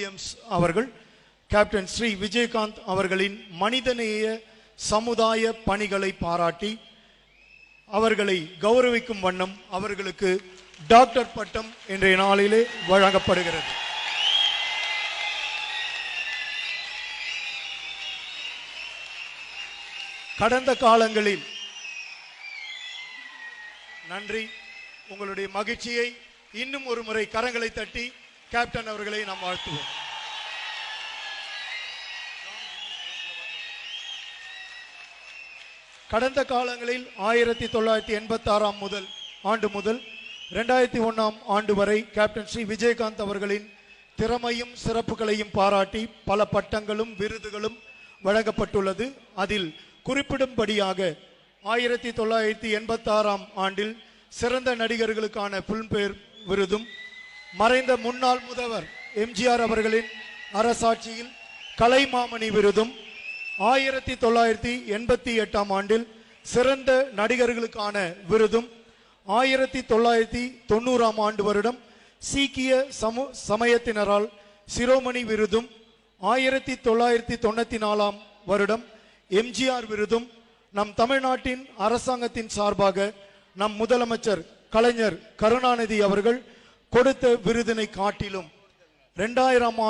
Williams அவர்கள் captain Sri Vijayakanth அவர்களின் மனிதநேய சமுதாய பணிகளை பாராட்டி அவர்களை கௌரவிக்கும் வண்ணம் அவர்களுக்கு டாக்டர் பட்டம் இன்றைய நாளிலே வழங்கப்படுகிறது. கடந்த காலங்களில் நன்றி. உங்களுடைய மகிழ்ச்சியை இன்னும் ஒரு முறை கரங்களை தட்டி கேப்டன் அவர்களை நாம் வாழ்த்துவோம். கடந்த காலங்களில் ஆயிரத்தி தொள்ளாயிரத்தி எண்பத்தி ஆறாம் முதல் ஆண்டு முதல் ரெண்டாயிரத்தி ஒன்றாம் ஆண்டு வரை கேப்டன் ஸ்ரீ விஜயகாந்த் அவர்களின் திறமையும் சிறப்புகளையும் பாராட்டி பல பட்டங்களும் விருதுகளும் வழங்கப்பட்டுள்ளது. அதில் குறிப்பிடும்படியாக ஆயிரத்தி தொள்ளாயிரத்தி எண்பத்தாறாம் ஆண்டில் சிறந்த நடிகர்களுக்கான பிலிம்பேர் விருதும் மறைந்த முன்னாள் முதல்வர் எம்ஜிஆர் அவர்களின் அரசாட்சியில் கலைமாமணி விருதும் ஆயிரத்தி தொள்ளாயிரத்தி எண்பத்தி எட்டாம் ஆண்டில் சிறந்த நடிகர்களுக்கான விருதும் ஆயிரத்தி தொள்ளாயிரத்தி தொண்ணூறாம் ஆண்டு வருடம் சீக்கிய சமு சமயத்தினரால் சிரோமணி விருதும் ஆயிரத்தி தொள்ளாயிரத்தி தொண்ணூத்தி நாலாம் வருடம் எம்ஜிஆர் விருதும் நம் தமிழ்நாட்டின் அரசாங்கத்தின் சார்பாக நம் முதலமைச்சர் கலைஞர் கருணாநிதி அவர்கள் கொடுத்த விருதினை காட்டிலும் இரண்டாயிரம்